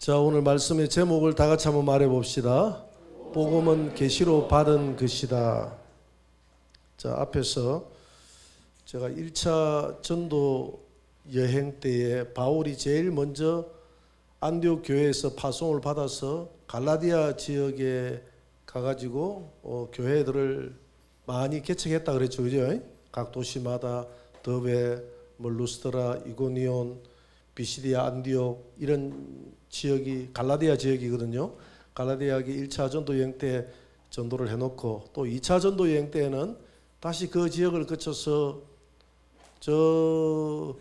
자, 오늘 말씀의 제목을 다 같이 한번 말해 봅시다. 복음은 계시로 받은 것이다. 자, 앞에서 제가 1차 전도 여행 때에 바울이 제일 먼저 안디옥 교회에서 파송을 받아서 갈라디아 지역에 가가지고 어, 교회들을 많이 개척했다 그랬죠, 그죠? 각 도시마다 더베, 뭐 루스트라, 이고니온, 비시디아, 안디옥 이런 지역이 갈라디아 지역이거든요. 갈라디아기 1차 전도 여행 때 전도를 해놓고 또 2차 전도 여행 때에는 다시 그 지역을 거쳐서 저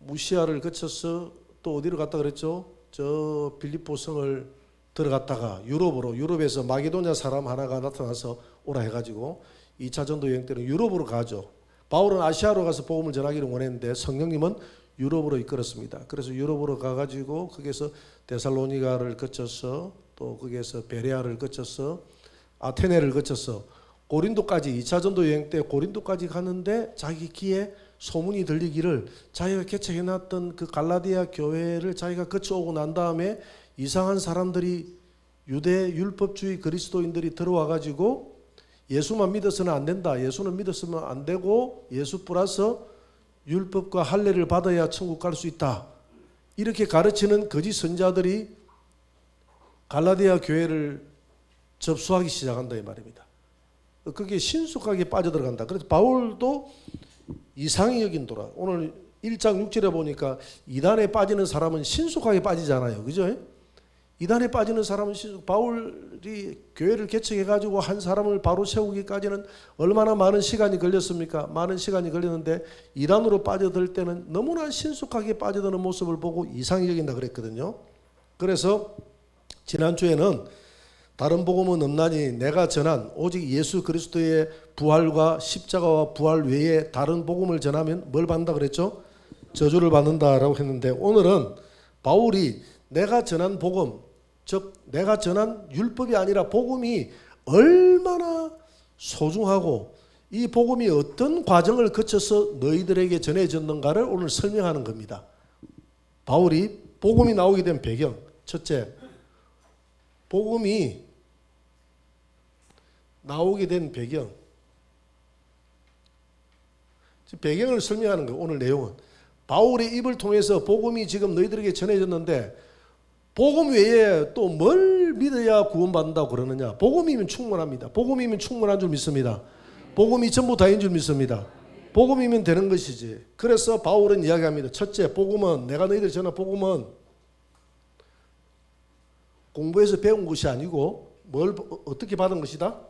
무시아를 거쳐서 또 어디로 갔다 그랬죠? 저 빌립보 성을 들어갔다가 유럽으로 유럽에서 마게도냐 사람 하나가 나타나서 오라 해가지고 2차 전도 여행 때는 유럽으로 가죠. 바울은 아시아로 가서 복음을 전하기를 원했는데 성령님은 유럽으로 이끌었습니다. 그래서 유럽으로 가가지고 거기서 데살로니가를 거쳐서 또 거기에서 베레아를 거쳐서 아테네를 거쳐서 고린도까지 2차 전도 여행 때 고린도까지 가는데 자기 귀에 소문이 들리기를 자기가 개척해 놨던 그 갈라디아 교회를 자기가 거쳐오고 난 다음에 이상한 사람들이 유대 율법주의 그리스도인들이 들어와 가지고 예수만 믿어서는 안 된다. 예수는 믿었으면 안 되고 예수 플러스 율법과 할례를 받아야 천국 갈 수 있다. 이렇게 가르치는 거짓 선자들이 갈라디아 교회를 접수하기 시작한다 이 말입니다. 그게 신속하게 빠져들어간다. 그래서 바울도 이상히 여긴 돌아. 오늘 1장 6절에 보니까 이단에 빠지는 사람은 신속하게 빠지잖아요. 그죠? 이단에 빠지는 사람은 바울이 교회를 개척해 가지고 한 사람을 바로 세우기까지는 얼마나 많은 시간이 걸렸습니까? 많은 시간이 걸렸는데 이단으로 빠져들 때는 너무나 신속하게 빠져드는 모습을 보고 이상히 여긴다 그랬거든요. 그래서 지난주에는 다른 복음은 없나니 내가 전한 오직 예수 그리스도의 부활과 십자가와 부활 외에 다른 복음을 전하면 뭘 받는다 그랬죠? 저주를 받는다라고 했는데 오늘은 바울이 내가 전한 복음 즉 내가 전한 율법이 아니라 복음이 얼마나 소중하고 이 복음이 어떤 과정을 거쳐서 너희들에게 전해졌는가를 오늘 설명하는 겁니다. 바울이 복음이 나오게 된 배경. 첫째 복음이 나오게 된 배경. 배경을 설명하는 거 오늘 내용은. 바울의 입을 통해서 복음이 지금 너희들에게 전해졌는데 복음 외에 또 뭘 믿어야 구원받는다고 그러느냐? 복음이면 충분합니다. 복음이면 충분한 줄 믿습니다. 복음이 전부 다인 줄 믿습니다. 복음이면 되는 것이지. 그래서 바울은 이야기합니다. 첫째, 복음은 내가 너희들 전한 복음은 공부해서 배운 것이 아니고 뭘 어떻게 받은 것이다?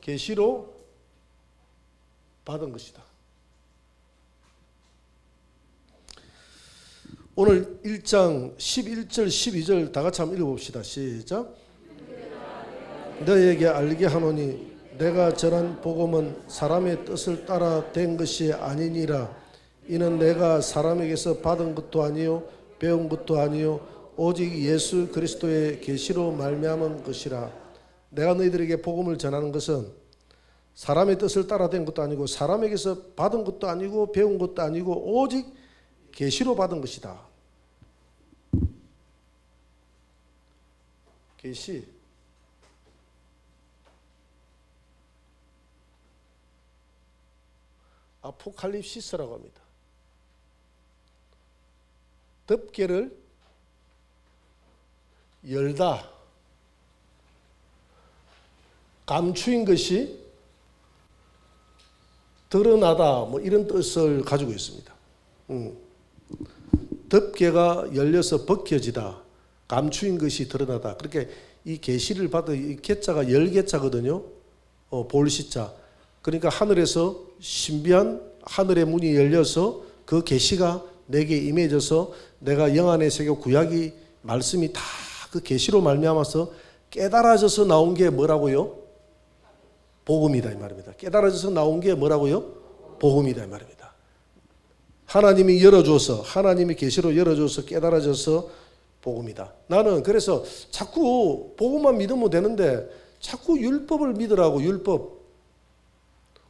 계시로 받은 것이다. 오늘 1장 11절 12절 다 같이 한번 읽어봅시다. 시작. 너에게 알게 하노니 내가 전한 복음은 사람의 뜻을 따라 된 것이 아니니라. 이는 내가 사람에게서 받은 것도 아니요 배운 것도 아니요 오직 예수 그리스도의 계시로 말미암은 것이라. 내가 너희들에게 복음을 전하는 것은 사람의 뜻을 따라 된 것도 아니고 사람에게서 받은 것도 아니고 배운 것도 아니고 오직 계시로 받은 것이다. 계시 아포칼립시스라고 합니다. 덮개를 열다 감추인 것이 드러나다 뭐 이런 뜻을 가지고 있습니다. 음. 덮개가 열려서 벗겨지다. 감추인 것이 드러나다. 그렇게 이 계시를 받은 이 개자가 열 개자거든요. 어, 볼시자. 그러니까 하늘에서 신비한 하늘의 문이 열려서 그 계시가 내게 임해져서 내가 영안의 세계 구약이 말씀이 다 그 계시로 말미암아서 깨달아져서 나온 게 뭐라고요? 복음이다 이 말입니다. 깨달아져서 나온 게 뭐라고요? 복음이다 이 말입니다. 하나님이 열어줘서 하나님이 계시로 열어줘서 깨달아져서 복음이다. 나는 그래서 자꾸 복음만 믿으면 되는데 자꾸 율법을 믿으라고 율법.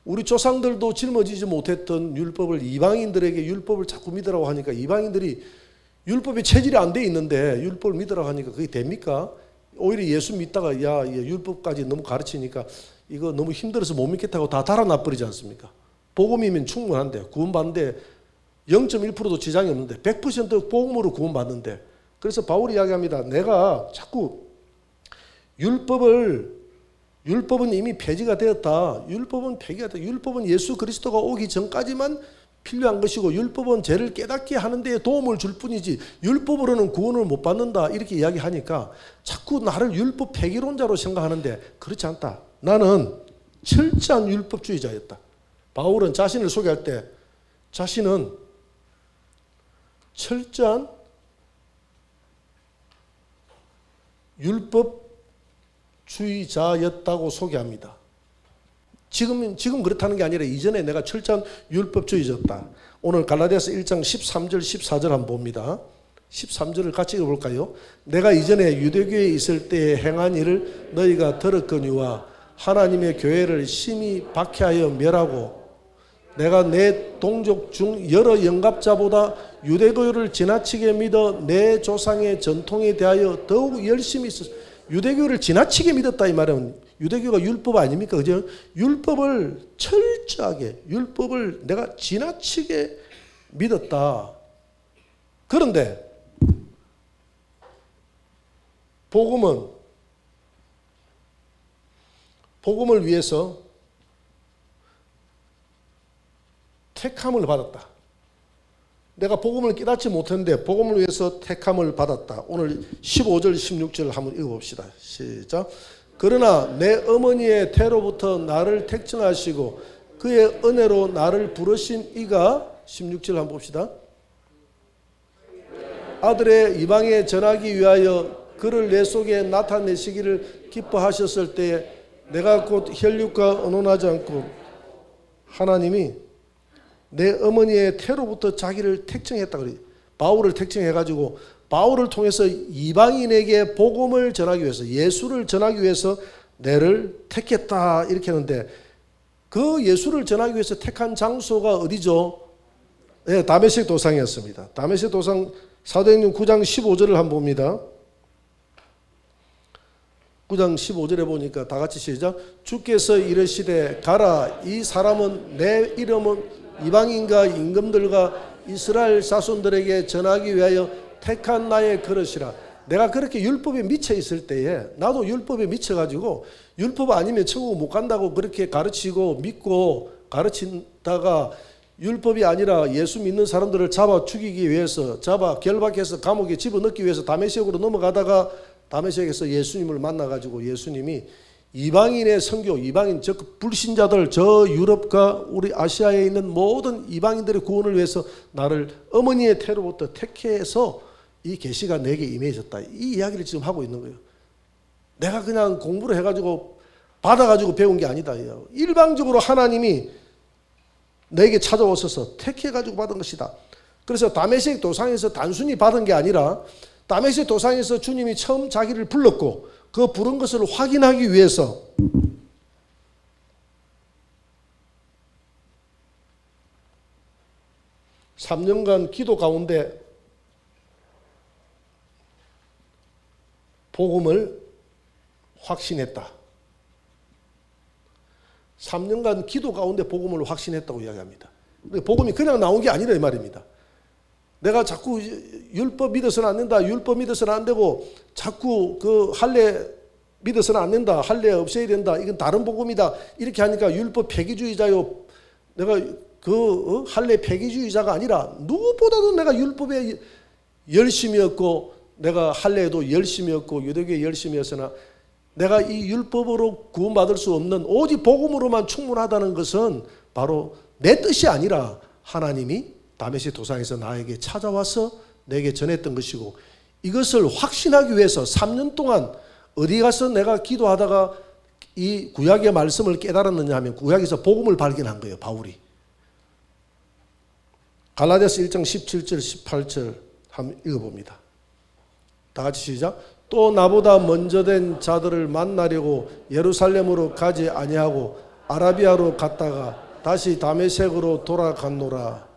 우리 조상들도 짊어지지 못했던 율법을 이방인들에게 율법을 자꾸 믿으라고 하니까 이방인들이 율법이 체질이 안 돼 있는데 율법을 믿으라고 하니까 그게 됩니까? 오히려 예수 믿다가 야, 얘 율법까지 너무 가르치니까 이거 너무 힘들어서 못 믿겠다고 다 달아나 버리지 않습니까? 복음이면 충분한데 구원받는데 0.1%도 지장이 없는데 100% 복음으로 구원받는데 그래서 바울이 이야기합니다. 내가 자꾸 율법을 율법은 이미 폐지가 되었다. 율법은 폐기가 되었다. 율법은 예수 그리스도가 오기 전까지만 필요한 것이고 율법은 죄를 깨닫게 하는 데 도움을 줄 뿐이지 율법으로는 구원을 못 받는다. 이렇게 이야기하니까 자꾸 나를 율법 폐기론자로 생각하는데 그렇지 않다. 나는 철저한 율법주의자였다. 바울은 자신을 소개할 때 자신은 철저한 율법주의자였다고 소개합니다. 지금 지금 그렇다는 게 아니라 이전에 내가 철저한 율법주의자였다. 오늘 갈라디아서 1장 13절 14절 한번 봅니다. 13절을 같이 읽어볼까요? 내가 이전에 유대교에 있을 때 행한 일을 너희가 들었거니와 하나님의 교회를 심히 박해하여 멸하고 내가 내 동족 중 여러 영갑자보다 유대교를 지나치게 믿어 내 조상의 전통에 대하여 더욱 열심히 있었. 유대교를 지나치게 믿었다 이 말은 유대교가 율법 아닙니까? 그죠? 율법을 철저하게 율법을 내가 지나치게 믿었다. 그런데 복음은 복음을 위해서 택함을 받았다. 내가 복음을 깨닫지 못했는데 복음을 위해서 택함을 받았다. 오늘 15절 16절 한번 읽어봅시다. 시작. 그러나 내 어머니의 태로부터 나를 택정하시고 그의 은혜로 나를 부르신 이가 16절 한번 봅시다. 아들의 이방에 전하기 위하여 그를 내 속에 나타내시기를 기뻐하셨을 때에 내가 곧 혈육과 언론하지 않고 하나님이 내 어머니의 태로부터 자기를 택정했다 그래. 바울을 택정해 가지고 바울을 통해서 이방인에게 복음을 전하기 위해서 예수를 전하기 위해서 내를 택했다 이렇게 하는데 그 예수를 전하기 위해서 택한 장소가 어디죠? 네, 다메섹 도상이었습니다. 다메섹 도상 사도행전 9장 15절을 한번 봅니다. 9장 15절에 보니까 다 같이 시작. 주께서 이르시되 가라 이 사람은 내 이름은 이방인과 임금들과 이스라엘 자손들에게 전하기 위하여 택한 나의 그릇이라. 내가 그렇게 율법에 미쳐 있을 때에 나도 율법에 미쳐 가지고 율법 아니면 천국 못 간다고 그렇게 가르치고 믿고 가르친다가 율법이 아니라 예수 믿는 사람들을 잡아 죽이기 위해서 잡아 결박해서 감옥에 집어넣기 위해서 다메섹으로 넘어가다가 다메섹에서 예수님을 만나 가지고 예수님이 이방인의 선교, 이방인 즉 불신자들 저 유럽과 우리 아시아에 있는 모든 이방인들의 구원을 위해서 나를 어머니의 태로부터 택해서 이 계시가 내게 임해졌다. 이 이야기를 지금 하고 있는 거예요. 내가 그냥 공부를 해가지고 받아가지고 배운 게 아니다. 일방적으로 하나님이 내게 찾아오셔서 택해가지고 받은 것이다. 그래서 다메섹 도상에서 단순히 받은 게 아니라 다메섹 도상에서 주님이 처음 자기를 불렀고 그 부른 것을 확인하기 위해서 (3년간) 기도 가운데 복음을 확신했다. 3년간 기도 가운데 복음을 확신했다고 이야기합니다. 복음이 그냥 나온 게 아니라 이 말입니다. 내가 자꾸 율법 믿어서는 안 된다. 율법 믿어서는 안 되고 자꾸 그 할례 믿어서는 안 된다. 할례 없애야 된다. 이건 다른 복음이다. 이렇게 하니까 율법 폐기주의자요. 내가 그 어? 할례 폐기주의자가 아니라 누구보다도 내가 율법에 열심이었고 내가 할례에도 열심이었고 유대교에 열심이었으나 내가 이 율법으로 구원받을 수 없는 오직 복음으로만 충분하다는 것은 바로 내 뜻이 아니라 하나님이 다메섹 도상에서 나에게 찾아와서 내게 전했던 것이고 이것을 확신하기 위해서 3년 동안 어디 가서 내가 기도하다가 이 구약의 말씀을 깨달았느냐 하면 구약에서 복음을 발견한 거예요, 바울이. 갈라디아서 1장 17절 18절 한번 읽어봅니다. 다 같이 시작. 또 나보다 먼저 된 자들을 만나려고 예루살렘으로 가지 아니하고 아라비아로 갔다가 다시 다메섹으로 돌아갔노라.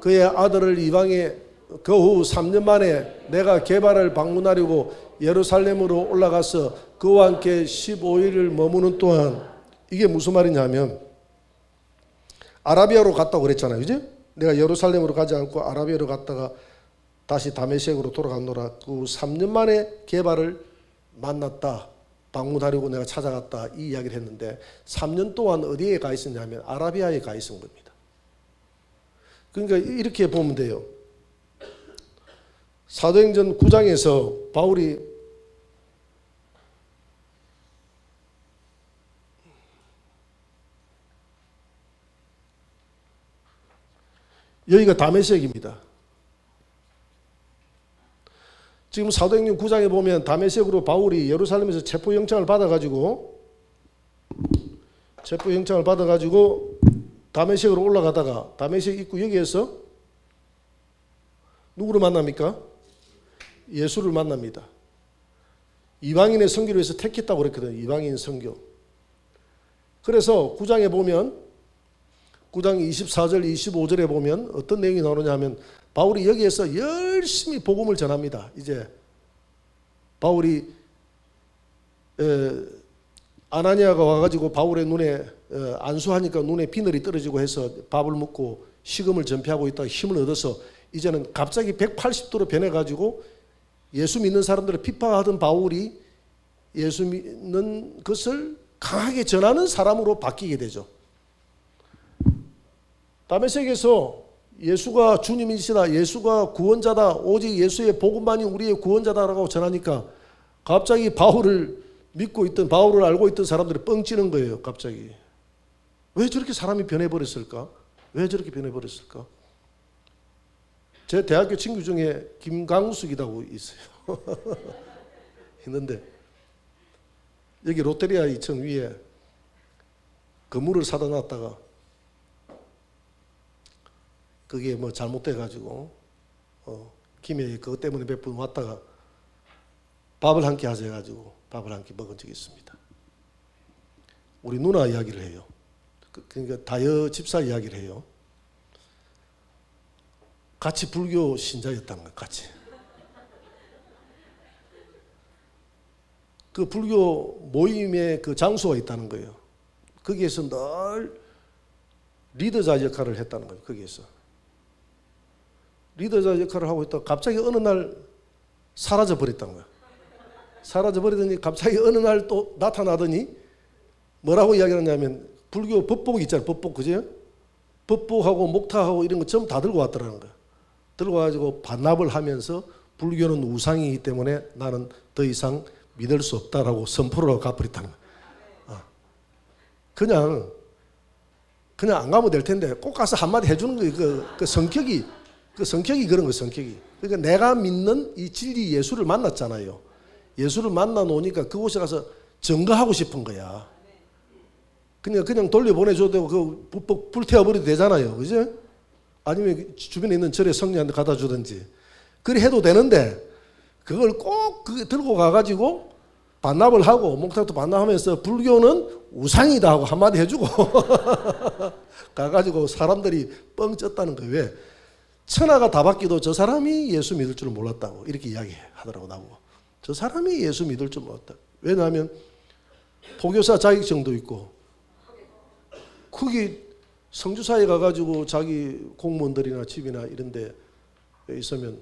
그의 아들을 이방에 그 후 3년 만에 내가 개발을 방문하려고 예루살렘으로 올라가서 그와 함께 15일을 머무는 동안 이게 무슨 말이냐면 아라비아로 갔다고 그랬잖아요. 그지? 내가 예루살렘으로 가지 않고 아라비아로 갔다가 다시 다메섹으로 돌아갔노라. 그 3년 만에 개발을 만났다. 방문하려고 내가 찾아갔다. 이 이야기를 했는데 3년 동안 어디에 가 있었냐면 아라비아에 가 있은 겁니다. 그러니까 이렇게 보면 돼요. 사도행전 9장에서 바울이 여기가 다메섹입니다. 지금 사도행전 9장에 보면 다메섹으로 바울이 예루살렘에서 체포 영장을 받아가지고 체포 영장을 받아가지고 다메섹으로 올라가다가 다메섹 입구 여기에서 누구를 만납니까? 예수를 만납니다. 이방인의 선교를 위해서 택했다고 그랬거든요. 이방인 선교. 그래서 9장에 보면 9장 24절 25절에 보면 어떤 내용이 나오느냐 하면 바울이 여기에서 열심히 복음을 전합니다. 이제 바울이 에, 아나니아가 와가지고 바울의 눈에 에, 안수하니까 눈에 비늘이 떨어지고 해서 밥을 먹고 식음을 전폐하고 있다가 힘을 얻어서 이제는 갑자기 180도로 변해가지고 예수 믿는 사람들을 핍박하던 바울이 예수 믿는 것을 강하게 전하는 사람으로 바뀌게 되죠. 다메섹에서 예수가 주님이시다, 예수가 구원자다, 오직 예수의 복음만이 우리의 구원자다라고 전하니까 갑자기 바울을 믿고 있던 바울을 알고 있던 사람들이 뻥찌는 거예요. 갑자기 왜 저렇게 사람이 변해버렸을까? 왜 저렇게 변해버렸을까? 제 대학교 친구 중에 김강숙이라고 있어요. 있는데 여기 롯데리아 2층 위에 건물을 사다 놨다가 그게 뭐 잘못돼 가지고 어, 김해 그것 때문에 몇 분 왔다가 밥을 함께 하자 해가지고 밥을 함께 먹은 적이 있습니다. 우리 누나 이야기를 해요. 그- 그러니까 다여 집사 이야기를 해요. 같이 불교 신자였다는 거 같이. 그 불교 모임의 그 장소가 있다는 거예요. 거기에서 늘 리더자 역할을 했다는 거예요. 거기에서. 리더자 역할을 하고 있다가 갑자기 어느 날 사라져 버렸다는 거야. 사라져 버리더니 갑자기 어느 날 또 나타나더니 뭐라고 이야기하냐면 불교 법복 있잖아요. 법복 그죠? 법복하고 목타하고 이런 거 전부 다 들고 왔더라는 거야. 들고 와가지고 반납을 하면서 불교는 우상이기 때문에 나는 더 이상 믿을 수 없다라고 선포를 하고 가버렸다는 거야. 어. 그냥 그냥 안 가면 될 텐데 꼭 가서 한마디 해주는 거예요. 그, 그 성격이 그 성격이 그런 거예요. 성격이. 그러니까 내가 믿는 이 진리 예수를 만났잖아요. 예수를 만나 놓으니까 그곳에 가서 증거하고 싶은 거야. 그냥 그냥 돌려보내줘도 그 불태워버려도 되잖아요. 그죠? 아니면 주변에 있는 절에 성령한테 갖다 주든지. 그래 해도 되는데 그걸 꼭그 들고 가가지고 반납을 하고 목탁도 반납하면서 불교는 우상이다 하고 한마디 해주고 가가지고 사람들이 뻥 쪘다는 거예요. 왜? 천하가 다 바뀌도 저 사람이 예수 믿을 줄 몰랐다고 이렇게 이야기하더라고 나보고. 저 사람이 예수 믿을 줄 몰랐다. 왜냐하면 포교사 자격증도 있고 거기 성주사에 가가지고 자기 공무원들이나 집이나 이런데 있으면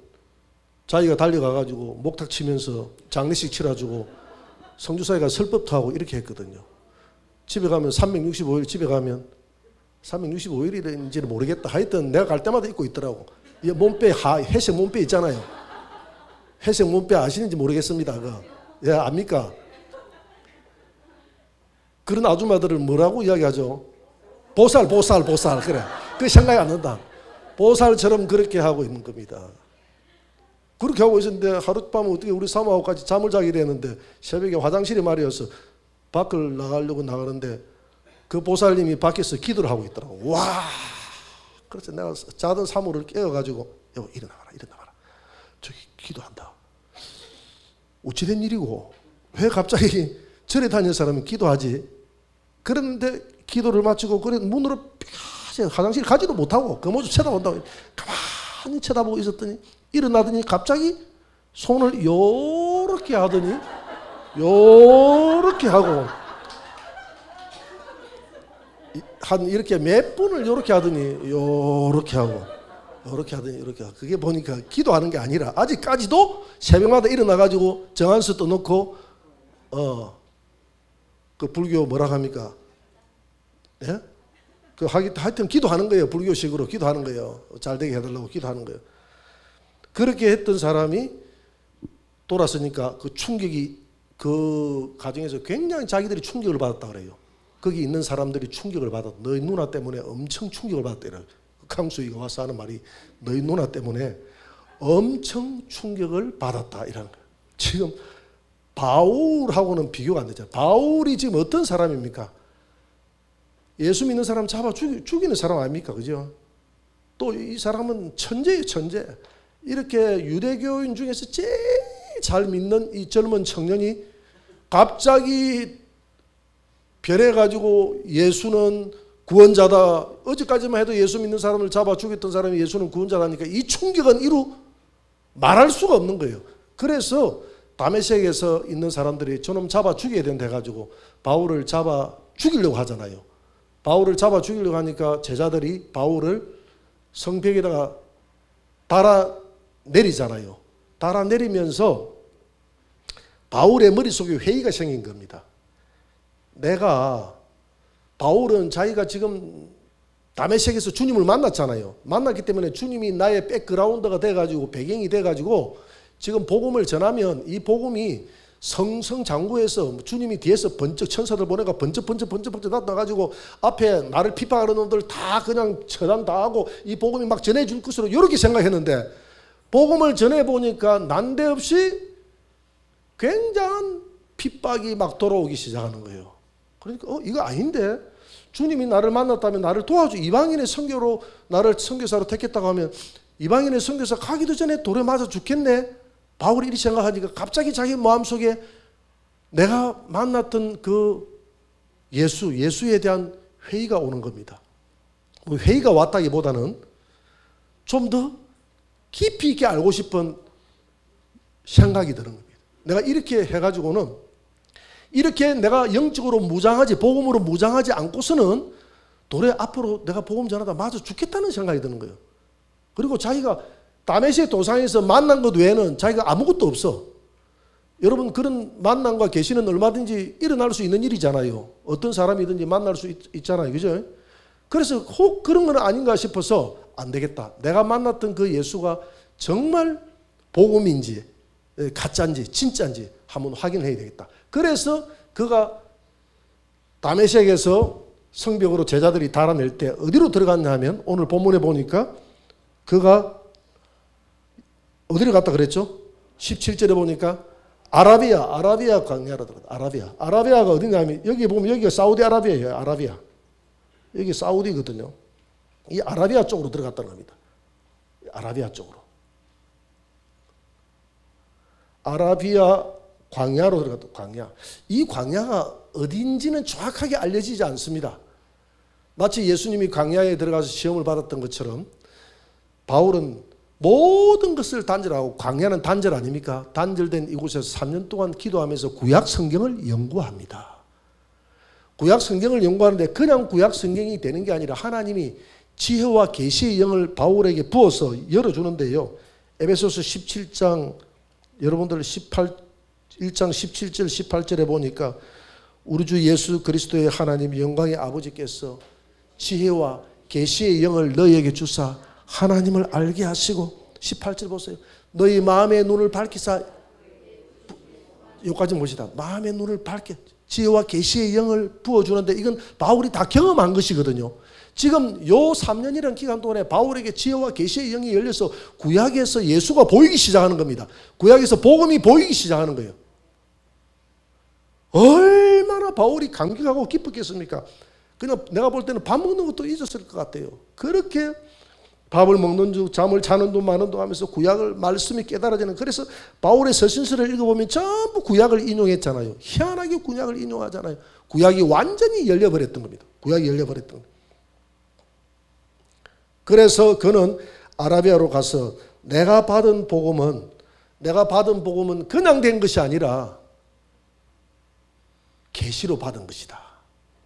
자기가 달려가가지고 목탁 치면서 장례식 치러주고 성주사에 가 설법도 하고 이렇게 했거든요. 집에 가면 365일 집에 가면 365일인지는 모르겠다. 하여튼 내가 갈 때마다 입고 있더라고. 이 몸빼 하, 회색 몸빼 있잖아요. 회색 몸빼 아시는지 모르겠습니다. 그. 예, 압니까? 그런 아줌마들을 뭐라고 이야기하죠? 보살, 보살, 보살. 그래. 그 생각이 안 난다. 보살처럼 그렇게 하고 있는 겁니다. 그렇게 하고 있었는데 하룻밤 어떻게 우리 사모하고 같이 잠을 자기로 했는데 새벽에 화장실에 말이어서 밖을 나가려고 나가는데 그 보살님이 밖에서 기도를 하고 있더라고. 와! 그래서 내가 자던 사모를 깨워가지고 여보 일어나봐라 일어나봐라. 저기 기도한다. 어찌된 일이고 왜 갑자기 절에 다니는 사람이 기도하지? 그런데 기도를 마치고 그래 문으로 삐 화장실 가지도 못하고 그 모습 쳐다본다고 가만히 쳐다보고 있었더니 일어나더니 갑자기 손을 요렇게 하더니 요렇게 하고 이- 한 이렇게 몇 분을 요렇게 하더니 요렇게 하고 요렇게 하더니 이렇게 하고 그게 보니까 기도하는 게 아니라 아직까지도 새벽마다 일어나 가지고 정한수 떠놓고 어 그 불교 뭐라 합니까? 예? 그 하기 하여튼 기도하는 거예요. 불교식으로 기도하는 거예요. 잘 되게 해달라고 기도하는 거예요. 그렇게 했던 사람이 돌아서니까 그 충격이 그 가정에서 굉장히 자기들이 충격을 받았다 그래요. 거기 있는 사람들이 충격을 받았. 너희 누나 때문에 엄청 충격을 받았대요. 강수이가 와서 하는 말이 너희 누나 때문에 엄청 충격을 받았다 이런 거예요. 지금 바울하고는 비교가 안 되잖아요. 바울이 지금 어떤 사람입니까? 예수 믿는 사람 잡아 죽이, 죽이는 사람 아닙니까? 그죠? 또 이 사람은 천재예요, 천재. 이렇게 유대교인 중에서 제일 잘 믿는 이 젊은 청년이 갑자기 변해가지고 예수는 구원자다. 어제까지만 해도 예수 믿는 사람을 잡아 죽였던 사람이 예수는 구원자라니까 이 충격은 이루 말할 수가 없는 거예요. 그래서 다메섹에서 있는 사람들이 저놈 잡아 죽여야 된다 해가지고 바울을 잡아 죽이려고 하잖아요. 바울을 잡아 죽이려고 하니까 제자들이 바울을 성벽에다가 달아 내리잖아요. 달아 내리면서 바울의 머릿속에 회의가 생긴 겁니다. 내가 바울은 자기가 지금 다메섹에서 주님을 만났잖아요. 만났기 때문에 주님이 나의 백그라운드가 돼가지고 배경이 돼가지고 지금 복음을 전하면 이 복음이 성성 장구에서 주님이 뒤에서 번쩍 천사들 보내가 번쩍 번쩍 번쩍 번쩍 나타나가지고 앞에 나를 핍박하는 놈들 다 그냥 처단 다 하고 이 복음이 막 전해줄 것으로 이렇게 생각했는데 복음을 전해 보니까 난데없이 굉장한 핍박이 막 돌아오기 시작하는 거예요. 그러니까 어 이거 아닌데 주님이 나를 만났다면 나를 도와주 이방인의 선교로 나를 선교사로 택했다고 하면 이방인의 선교사 가기도 전에 돌에 맞아 죽겠네. 바울이 이리 생각하니까 갑자기 자기 마음속에 내가 만났던 그 예수 예수에 대한 회의가 오는 겁니다. 뭐 회의가 왔다기보다는 좀 더 깊이 있게 알고 싶은 생각이 드는 겁니다. 내가 이렇게 해가지고는 이렇게 내가 영적으로 무장하지 복음으로 무장하지 않고서는 도래 앞으로 내가 복음 전하다 맞아 죽겠다는 생각이 드는 거예요. 그리고 자기가 다메섹 도상에서 만난 것 외에는 자기가 아무것도 없어. 여러분 그런 만남과 계시는 얼마든지 일어날 수 있는 일이잖아요. 어떤 사람이든지 만날 수 있, 잖아요 그죠? 그래서 혹 그런 건 아닌가 싶어서 안 되겠다. 내가 만났던 그 예수가 정말 복음인지 에, 가짜인지 진짜인지 한번 확인해야 되겠다. 그래서 그가 다메섹에서 성벽으로 제자들이 달아낼 때 어디로 들어갔냐 하면 오늘 본문에 보니까 그가 어디로 갔다 그랬죠? 17절에 보니까 아라비아, 아라비아 광야로 들어갔다. 아라비아. 아라비아가 어디냐면 여기 보면 여기가 사우디아라비아예요. 아라비아. 여기 사우디거든요. 이 아라비아 쪽으로 들어갔다는 겁니다. 아라비아 쪽으로. 아라비아 광야로 들어갔다. 광야. 이 광야가 어딘지는 정확하게 알려지지 않습니다. 마치 예수님이 광야에 들어가서 시험을 받았던 것처럼 바울은 모든 것을 단절하고 광야는 단절 아닙니까? 단절된 이곳에서 3년 동안 기도하면서 구약 성경을 연구합니다. 구약 성경을 연구하는데 그냥 구약 성경이 되는 게 아니라 하나님이 지혜와 계시의 영을 바울에게 부어서 열어 주는데요. 에베소서 17장 여러분들 18 1장 17절 18절에 보니까 우리 주 예수 그리스도의 하나님 영광의 아버지께서 지혜와 계시의 영을 너희에게 주사 하나님을 알게 하시고 18절 보세요. 너희 마음의 눈을 밝히사 여기까지 보시다. 마음의 눈을 밝게 지혜와 계시의 영을 부어 주는데 이건 바울이 다 경험한 것이거든요. 지금 요 3년이라는 기간 동안에 바울에게 지혜와 계시의 영이 열려서 구약에서 예수가 보이기 시작하는 겁니다. 구약에서 복음이 보이기 시작하는 거예요. 얼마나 바울이 감격하고 기뻤겠습니까? 그냥 내가 볼 때는 밥 먹는 것도 잊었을 것 같아요. 그렇게 밥을 먹는 중 잠을 자는 동 마는 동 하면서 구약을 말씀이 깨달아지는 그래서 바울의 서신서를 읽어보면 전부 구약을 인용했잖아요. 희한하게 구약을 인용하잖아요. 구약이 완전히 열려버렸던 겁니다. 구약이 열려버렸던. 그래서 그는 아라비아로 가서 내가 받은 복음은 내가 받은 복음은 그냥 된 것이 아니라 계시로 받은 것이다.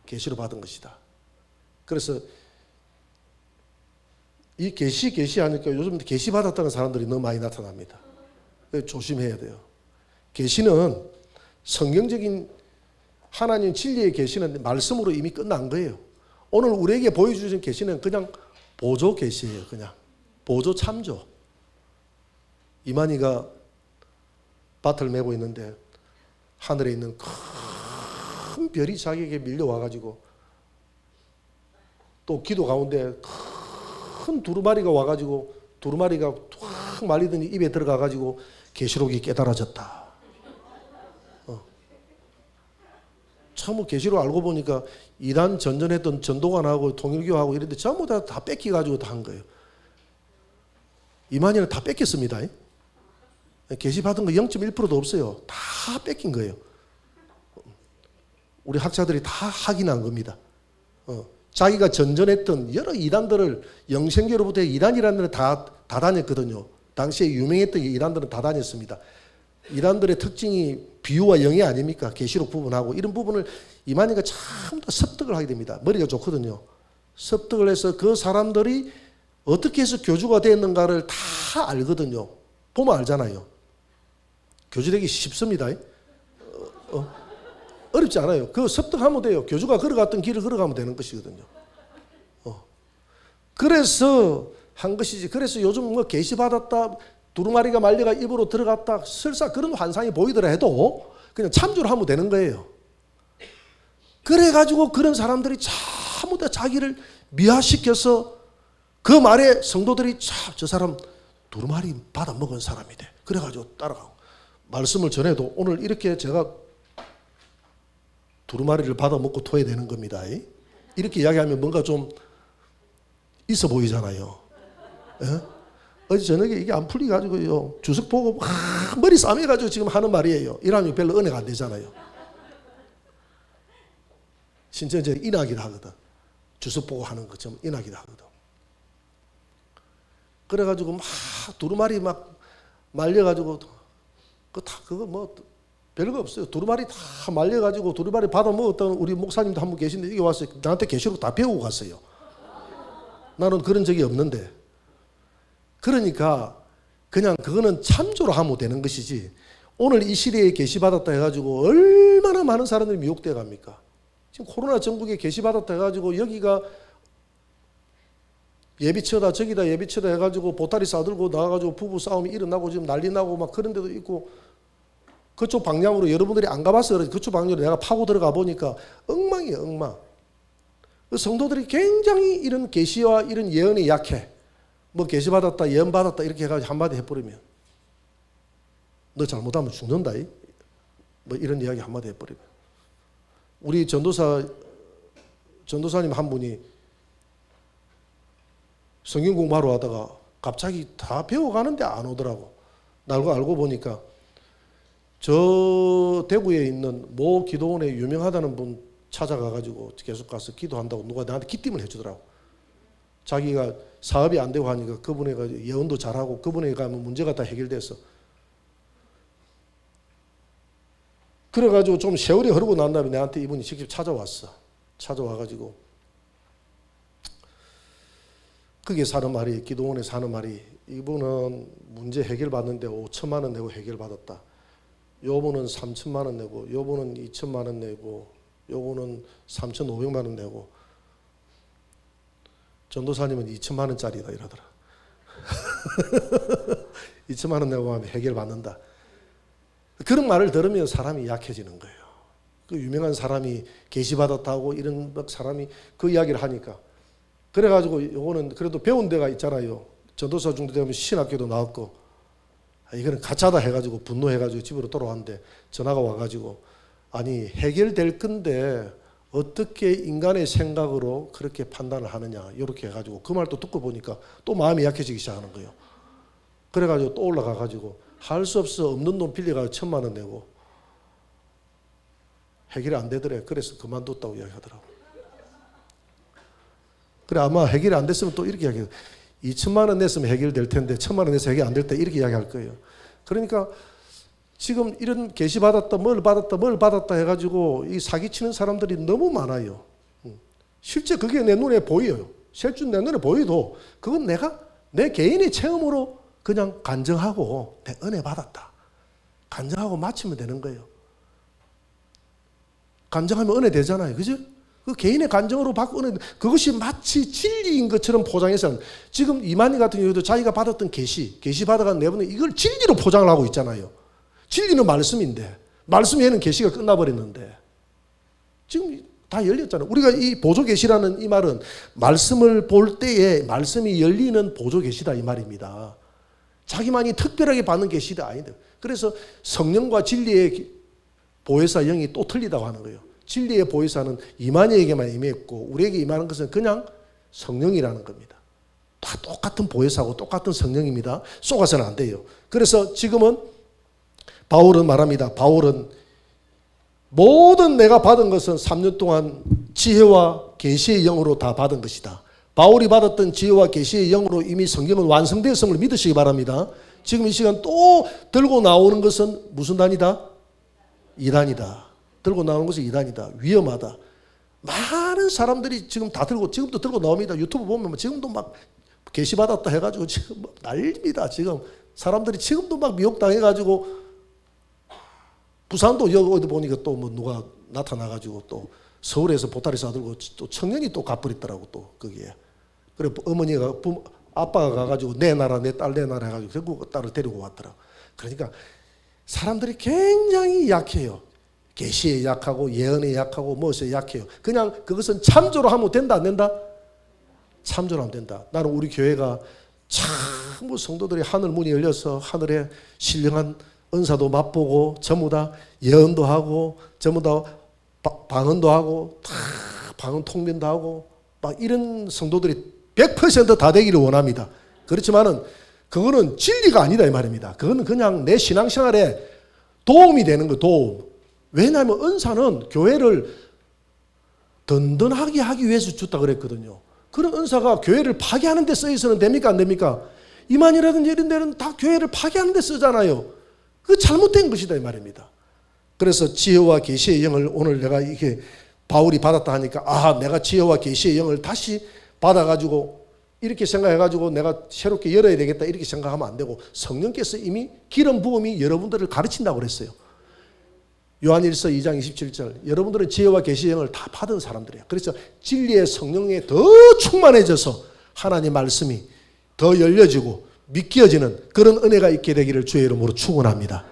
계시로 받은 것이다. 그래서 이 계시 계시 하니까 요즘 계시 받았다는 사람들이 너무 많이 나타납니다. 그래서 조심해야 돼요. 계시는 성경적인 하나님 진리의 계시는 말씀으로 이미 끝난 거예요. 오늘 우리에게 보여주신 계시는 그냥 보조 계시예요. 그냥 보조 참조. 이만희가 밭을 메고 있는데 하늘에 있는 큰 별이 자기에게 밀려와 가지고 또 기도 가운데 큰 두루마리가 와 가지고 두루마리가 툭 말리더니 입에 들어가 가지고 계시록이 깨달아졌다. 전부 계시로 알고 보니까 이단 전전했던 전도관하고 통일교하고 이런데 전부 다, 다 뺏기 가지고 다 한 거예요. 이만희는 다 뺏겼습니다. 계시 받은 거 0.1%도 없어요. 다 뺏긴 거예요. 우리 학자들이 다 확인한 겁니다. 어, 자기가 전전했던 여러 이단들을 영생교로부터 이단이라는 데를 다, 다 다녔거든요. 당시에 유명했던 이단들은 다 다녔습니다. 이단들의 특징이 비유와 영이 아닙니까? 계시록 부분하고 이런 부분을 이만희가 참더 습득을 하게 됩니다. 머리가 좋거든요. 습득을 해서 그 사람들이 어떻게 해서 교주가 됐는가를 다 알거든요. 보면 알잖아요. 교주되기 쉽습니다. 어, 어, 어렵지 않아요. 그 습득하면 돼요. 교주가 걸어갔던 길을 걸어가면 되는 것이거든요. 어. 그래서 한 것이지. 그래서 요즘 뭐 계시 받았다, 두루마리가 말려가 입으로 들어갔다, 설사 그런 환상이 보이더라 해도 그냥 참조를 하면 되는 거예요. 그래가지고 그런 사람들이 전부 다 자기를 미화시켜서 그 말에 성도들이 참 저 사람 두루마리 받아 먹은 사람이 돼. 그래가지고 따라가고 말씀을 전해도 오늘 이렇게 제가 두루마리를 받아 먹고 토해야 되는 겁니다. 이렇게 이야기하면 뭔가 좀 있어 보이잖아요. 예? 어제 저녁에 이게 안 풀리가지고요. 주석 보고 막 머리 싸매가지고 지금 하는 말이에요. 이러면 별로 은혜가 안 되잖아요. 신천지 인하기도 하거든. 주석 보고 하는 것처럼 인하기도 하거든. 그래가지고 막 두루마리 막 말려가지고 그 다 그거 뭐 별거 없어요. 두루마리 다 말려가지고 두루마리 받아 먹었던 우리 목사님도 한 분 계신데 이게 와서 나한테 계시록 다 배우고 갔어요. 나는 그런 적이 없는데. 그러니까 그냥 그거는 참조로 하면 되는 것이지. 오늘 이 시대에 계시 받았다 해가지고 얼마나 많은 사람들이 미혹돼 갑니까? 지금 코로나 전국에 계시 받았다 해가지고 여기가 예비처다 저기다 예비처다 해가지고 보따리 싸들고 나가가지고 부부 싸움이 일어나고 지금 난리 나고 막 그런 데도 있고 그쪽 방향으로 여러분들이 안 가봤어요. 그쪽 방향으로 내가 파고 들어가 보니까 엉망이에요, 엉망. 그 성도들이 굉장히 이런 계시와 이런 예언에 약해. 뭐 계시 받았다, 예언 받았다 이렇게 해가지고 한마디 해버리면 너 잘못하면 죽는다. 이? 뭐 이런 이야기 한마디 해버리면 우리 전도사 전도사님 한 분이 성경 공부하러 하다가 갑자기 다 배워가는데 안 오더라고. 날고 알고 보니까 저 대구에 있는 모 기도원에 유명하다는 분 찾아가가지고 계속 가서 기도한다고 누가 나한테 기침을 해주더라고. 자기가 사업이 안 되고 하니까 그분에 가 예언도 잘하고 그분에 가면 문제가 다 해결돼서 그래가지고 좀 세월이 흐르고 난 다음에 나한테 이분이 직접 찾아왔어. 찾아와가지고 그게 사는 말이 기도원에 사는 말이 이분은 문제 해결 받는데 5천만 원 내고 해결 받았다. 요분은 3천만 원 내고 요분은 2천만 원 내고 요거는 3,500만 원 내고 전도사님은 2천만 원짜리다 이러더라. 2천만 원 내고 하면 해결 받는다. 그런 말을 들으면 사람이 약해지는 거예요. 그 유명한 사람이 계시 받았다고 이런 사람이 그 이야기를 하니까 그래가지고 요거는 그래도 배운 데가 있잖아요. 전도사 정도 되면 신학교도 나왔고 아, 이거는 가짜다 해가지고 분노해가지고 집으로 돌아왔는데 전화가 와가지고 아니 해결될 건데 어떻게 인간의 생각으로 그렇게 판단을 하느냐 이렇게 해가지고 그 말도 듣고 보니까 또 마음이 약해지기 시작하는 거예요. 그래가지고 또 올라가가지고 할 수 없어 없는 돈 빌려가지고 천만 원 내고 해결이 안 되더래. 그래서 그만뒀다고 이야기하더라고. 그래 아마 해결이 안 됐으면 또 이렇게 이야기해요. 2천만 원 냈으면 해결될 텐데 천만 원 내서 해결 안 될 때 이렇게 이야기할 거예요. 그러니까 지금 이런 계시 받았다, 뭘 받았다, 뭘 받았다 해가지고 이 사기치는 사람들이 너무 많아요. 음. 실제 그게 내 눈에 보여요. 실제 내 눈에 보여도 그건 내가 내 개인의 체험으로 그냥 간증하고 내 은혜 받았다. 간증하고 마치면 되는 거예요. 간증하면 은혜 되잖아요. 그죠? 그 개인의 받고 은혜, 그것이 마치 진리인 것처럼 포장해서 지금 이만희 같은 경우도 자기가 받았던 계시, 계시 받아간 내분에 이걸 진리로 포장을 하고 있잖아요. 진리는 말씀인데, 말씀 에는 계시가 끝나버렸는데, 지금 다 열렸잖아요. 우리가 이 보조 계시라는 이 말은 말씀을 볼 때에 말씀이 열리는 보조 계시다 이 말입니다. 자기만이 특별하게 받는 계시다 아닌데. 그래서 성령과 진리의 보혜사 영이 또 틀리다고 하는 거예요. 진리의 보혜사는 이만희에게만 임했고 우리에게 임하는 것은 그냥 성령이라는 겁니다. 다 똑같은 보혜사고 똑같은 성령입니다. 쏘가서는 안 돼요. 그래서 지금은 바울은 말합니다. 바울은 모든 내가 받은 것은 3년 동안 지혜와 계시의 영으로 다 받은 것이다. 바울이 받았던 지혜와 계시의 영으로 이미 성경은 완성되었음을 믿으시기 바랍니다. 지금 이 시간 또 들고 나오는 것은 무슨 단이다? 이단이다. 들고 나오는 것은 이단이다. 위험하다. 많은 사람들이 지금 다 들고 지금도 들고 나옵니다. 유튜브 보면 지금도 막 계시 받았다 해가지고 지금 막 난립니다. 지금 사람들이 지금도 막 미혹당해가지고 부산도 여기 어디 보니까 또 뭐 누가 나타나가지고 또 서울에서 보따리 싸들고 또 청년이 또 가버렸더라고 또 거기에. 그래 어머니가 부, 아빠가 가가지고 내 나라 내 딸 내 나라 해가지고 결국 딸을 데리고 왔더라. 그러니까 사람들이 굉장히 약해요. 계시에 약하고 예언에 약하고 무엇에 약해요. 그냥 그것은 참조로 하면 된다 안 된다? 참조로 하면 된다. 나는 우리 교회가 참뭐 성도들이 하늘 문이 열려서 하늘에 신령한 은사도 맛보고 전부 다 예언도 하고 전부 다 바- 방언도 하고 다 방언 통변도 하고 막 이런 성도들이 100%다 되기를 원합니다. 그렇지만은 그거는 진리가 아니다 이 말입니다. 그거는 그냥 내 신앙생활에 도움이 되는 거 도움. 왜냐하면 은사는 교회를 든든하게 하기 위해서 줬다 그랬거든요. 그런 은사가 교회를 파괴하는 데 쓰여서는 됩니까 안 됩니까? 이만이라든지 이런 데는 다 교회를 파괴하는 데 쓰잖아요. 그 잘못된 것이다 이 말입니다. 그래서 지혜와 계시의 영을 오늘 내가 이게 바울이 받았다 하니까 아 내가 지혜와 계시의 영을 다시 받아가지고 이렇게 생각해가지고 내가 새롭게 열어야 되겠다 이렇게 생각하면 안 되고 성령께서 이미 기름 부음이 여러분들을 가르친다고 그랬어요. 요한일서 2장 27절 여러분들은 지혜와 계시의 영을 다 받은 사람들이에요. 그래서 진리의 성령에 더 충만해져서 하나님 말씀이 더 열려지고 믿겨지는 그런 은혜가 있게 되기를 주의 이름으로 축원합니다.